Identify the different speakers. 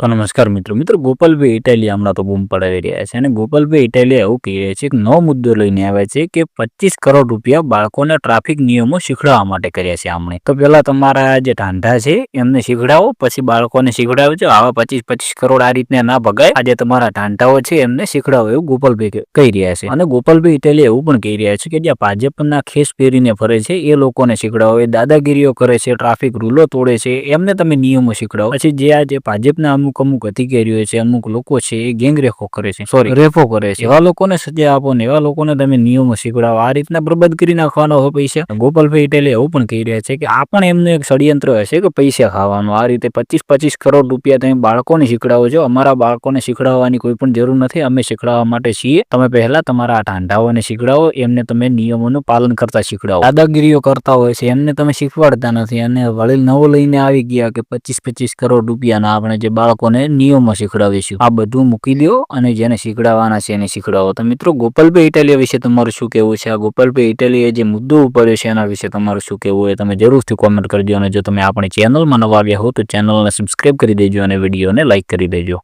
Speaker 1: તો નમસ્કાર મિત્રો. મિત્રો ગોપાલભાઈ ઇટાલિયા હમણાં તો બૂમ પડાવી રહ્યા છે અને ગોપાલભાઈ ઇટાલિયા એવું કહી રહ્યા છે કે નવો મુદ્દો લઈને આવ્યા છે કે પચીસ કરોડ રૂપિયા બાળકોને ટ્રાફિક નિયમો શીખડાવવા માટે કર્યા છે આમણે. તો પેલા તમારા જે ઢાંઢા છે, એમને શીખડાવો, પછી બાળકોને શીખડાવજો. આવા પચીસ પચીસ કરોડ આ રીતને ના ભગાય. આજે તમારા ઢાંઢાઓ છે, એમને શીખડાવો એવું ગોપાલભાઈ કહી રહ્યા છે. અને ગોપાલભાઈ ઇટાલિયા એવું પણ કહી રહ્યા છે કે જ્યાં ભાજપના ખેસ પહેરીને ફરે છે, એ લોકોને શીખડાવો, એ દાદાગીરીઓ કરે છે ટ્રાફિક રૂલો તોડે છે, એમને તમે નિયમો શીખડાવો. પછી જે આ જે ભાજપના અમુક અમુક અધિકારીઓ છે અમુક લોકો છે એ ગેંગ રેખો કરે છે સોરી રેફો કરે છે. એવા લોકોને સજા આપો ને એવા લોકોને તમે નિયમો શીખવાડો. આ રીતના બરબાદ કરી નાખવાનો હોય પૈસા. ગોપાલભાઈ ઇટેલે એવું પણ કહી રહ્યા છે કે આ પણ એમનું એક ષડયંત્ર હશે કે પૈસા ખાવાનું. આ રીતે પચીસ પચીસ કરોડ રૂપિયા તમે બાળકોને શીખડાવો છો. અમારા બાળકોને શીખડાવવાની કોઈ પણ જરૂર નથી. અમે શીખડાવવા માટે છીએ. તમે પહેલા તમારા આ ઢાંઢાઓને શીખડાવો. એમને તમે નિયમોનું પાલન કરતા શીખડાવો. દાદાગીરીઓ કરતા હોય છે. એમને તમે શીખવાડતા નથી. અને વળી નવો લઈને આવી ગયા કે પચીસ પચીસ કરોડ રૂપિયાના આપણે જે બાળકોને નિયમો શીખડાવીશું આ બધું મૂકી દો અને જેને શીખડાવવાના છે એને શીખડાવો. તો મિત્રો, ગોપાલભાઈ ઇટાલિયા વિશે તમારું શું કહેવું છે? આ ગોપાલભાઈ ઇટાલિયા જે મુદ્દો ઉપાડ્યો છે એના વિશે તમારું શું કહેવું હોય? તમે જરૂરથી કોમેન્ટ કરજો અને જો તમે આપણી ચેનલમાં નવા આવ્યા હો તો ચેનલને સબસ્ક્રાઇબ કરી દેજો અને વિડીયોને લાઇક કરી દેજો.